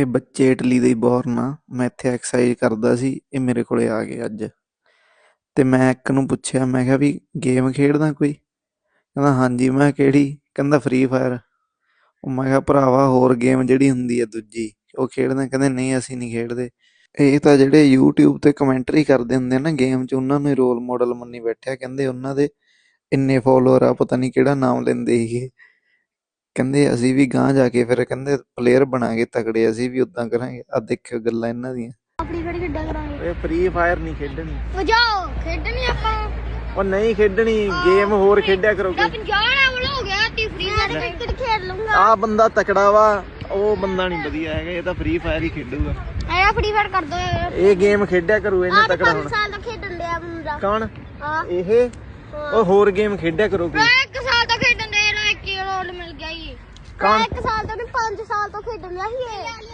ਇਹ ਬੱਚੇ ਇਟਲੀ ਦੇ ਹੀ ਬੋਰਨ ਆ। ਮੈਂ ਇੱਥੇ ਐਕਸਰਸਾਈਜ਼ ਕਰਦਾ ਸੀ, ਇਹ ਮੇਰੇ ਕੋਲੇ ਆ ਗਏ ਅੱਜ। ਤੇ ਮੈਂ ਇੱਕ ਨੂੰ ਪੁੱਛਿਆ, ਮੈਂ ਕਿਹਾ ਵੀ ਗੇਮ ਖੇਡਦਾ ਕੋਈ? ਕਹਿੰਦਾ, ਹਾਂਜੀ, ਮੈਂ ਕਿਹਾ ਕਿਹੜੀ? ਕਹਿੰਦਾ, ਫ੍ਰੀ ਫਾਇਰ। ਉਹ ਮੈਂ ਕਿਹਾ, ਭਰਾਵਾ, ਹੋਰ ਗੇਮ ਜਿਹੜੀ ਹੁੰਦੀ ਹੈ ਦੂਜੀ, ਉਹ ਖੇਡਦਾ ਕਹਿੰਦੇ, ਨਹੀਂ, ਅਸੀਂ ਨਹੀਂ ਖੇਡਦੇ। ਇਹ ਤਾਂ ਜਿਹੜੇ YouTube ਤੇ ਕਮੈਂਟਰੀ ਕਰਦੇ ਹੁੰਦੇ ਆ ਨਾ ਗੇਮ 'ਚ, ਉਹਨਾਂ ਨੂੰ ਰੋਲ ਮਾਡਲ ਮੰਨੀ ਬੈਠਿਆ। ਕਹਿੰਦੇ, ਉਹਨਾਂ ਦੇ ਇੰਨੇ ਫੋਲੋਅਰ ਆ, ਪਤਾ ਨਹੀਂ ਕਿਹੜਾ ਨਾਮ ਲੈਂਦੇ ਸੀਗੇ। ਕਹਿੰਦੇ ਅਸੀਂ ਵੀ ਗਾਂਹ ਜਾ ਕੇ ਫਿਰ ਕਹਿੰਦੇ ਪਲੇਅਰ ਬਣਾਂਗੇ ਤਕੜੇ ਅਸੀਂ ਵੀ ਉਦਾਂ ਕਰਾਂਗੇ। ਆ ਦੇਖਿਓ ਗੱਲਾਂ ਇਹਨਾਂ ਦੀਆਂ। ਆਪਣੀ ਫੜੀ ਖੇਡਾਂ ਕਰਾਂਗੇ? ਓਏ ਫ੍ਰੀ ਫਾਇਰ ਨਹੀਂ ਖੇਡਣੀ। ਵਜਾਓ ਖੇਡਣੀ ਆਪਾਂ। ਉਹ ਨਹੀਂ ਖੇਡਣੀ ਗੇਮ ਹੋਰ ਖੇਡਿਆ ਦਾ ਕਰੋਗੇ 50 ਲੈਵਲ ਹੋ ਗਿਆ ਤੀ ਫ੍ਰੀ ਫਾਇਰ ਕ੍ਰਿਕਟ ਖੇਡ ਲੂੰਗਾ ਆ ਬੰਦਾ ਤਕੜਾ ਵਾ ਉਹ ਬੰਦਾ ਨਹੀਂ ਵਧੀਆ ਹੈਗਾ ਇਹ ਤਾਂ ਫ੍ਰੀ ਫਾਇਰ ਹੀ ਖੇਡੂਗਾ। ਐਰਾ ਫ੍ਰੀ ਫਾਇਰ ਕਰ ਦੋ ਇਹ। ਗੇਮ ਖੇਡਿਆ ਕਰੂ ਇਹਨੇ ਤਕੜਾ 5 ਹੁਣ। ਸਾਲ ਦਾ ਖੇਡਣ ਮੁੰਡਾ। ਕੌਣ? ਇਹ? ਉਹ ਹੋਰ ਗੇਮ ਖੇਡਿਆ ਕਰੋਗੇ ਇੱਕ ਸਾਲ ਤੋਂ ਖੇਡਣ ਦੇ ਇਹਨੂੰ 1 ਰੋਲ ਮਿਲ ਗਿਆ ਹੀ ਕੌਣ? ਇੱਕ ਸਾਲ ਤੋਂ ਨਹੀਂ 5 ਸਾਲ ਤੋਂ ਖੇਡਣ ਡਿਆ ਸੀ ਇਹ